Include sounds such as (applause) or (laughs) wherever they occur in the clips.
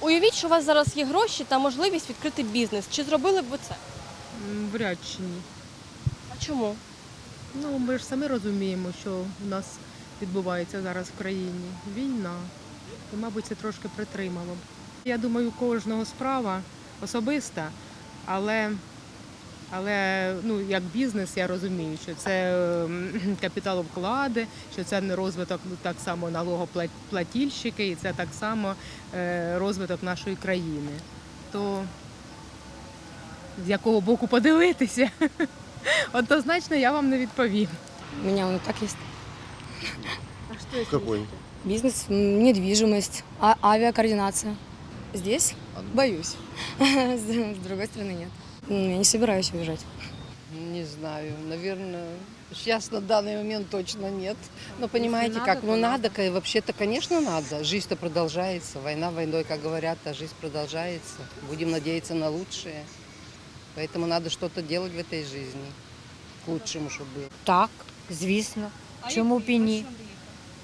Уявіть, що у вас зараз є гроші та можливість відкрити бізнес. Чи зробили б ви це? Вряд чи ні. А чому? Ну, ми ж самі розуміємо, що у нас відбувається зараз в країні. Війна. І, мабуть, це трошки притримало б. Я думаю, у кожного справа особиста, але, але ну, як бізнес я розумію, що це ем, (clears throat) капіталовклади, що це не розвиток ну, так само налогоплатільщики, і це так само е, розвиток нашої країни. То з якого боку подивитися? (laughs) Однозначно я вам не відповім. У меня он и так есть. Какой? Бизнес, м, недвижимость, а- авиакоординация. Здесь боюсь. (laughs) С с другой стороны нет. М, Я не собираюсь уезжать. Не знаю, наверное, сейчас на данный момент точно нет. Но понимаете надо, как, то ну надо. надо, ка- вообще-то, конечно, надо. Жизнь-то продолжается, война войной, как говорят, а жизнь продолжается. Будем надеяться на лучшее. Поэтому надо что-то делать в этой жизни. К лучшему, чтобы было. Так, звісно. Чому б і ні?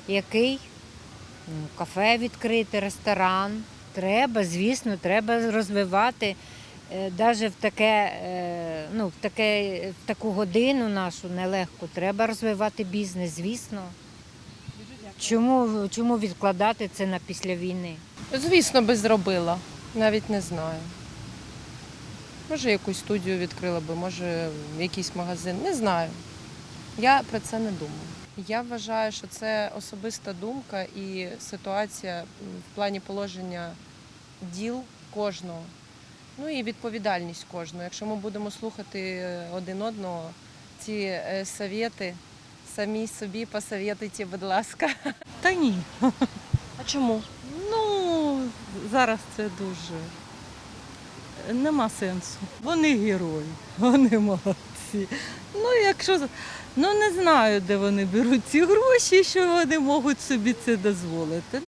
Який? Ну, Кафе відкрити, ресторан. Треба, звісно, треба розвивати. Навіть в, таке, е, ну, в, таке, в таку годину нашу нелегку треба розвивати бізнес, звісно. Чому, чому відкладати це на після війни? Звісно, би зробила. Навіть не знаю. Може, якусь студію відкрила би, може, якийсь магазин. Не знаю. Я про це не думаю. Я вважаю, що це особиста думка і ситуація в плані положення діл кожного. Ну і відповідальність кожного. Якщо ми будемо слухати е, один одного, ці е, совєти, самі собі посовєтуйте, будь ласка. (laughs) Та ні. А чому? Ну, зараз це дуже нема сенсу. Вони герої, (laughs) вони молодці. Ну, якщо ну не знаю, де вони беруть ці гроші, що вони можуть собі це дозволити.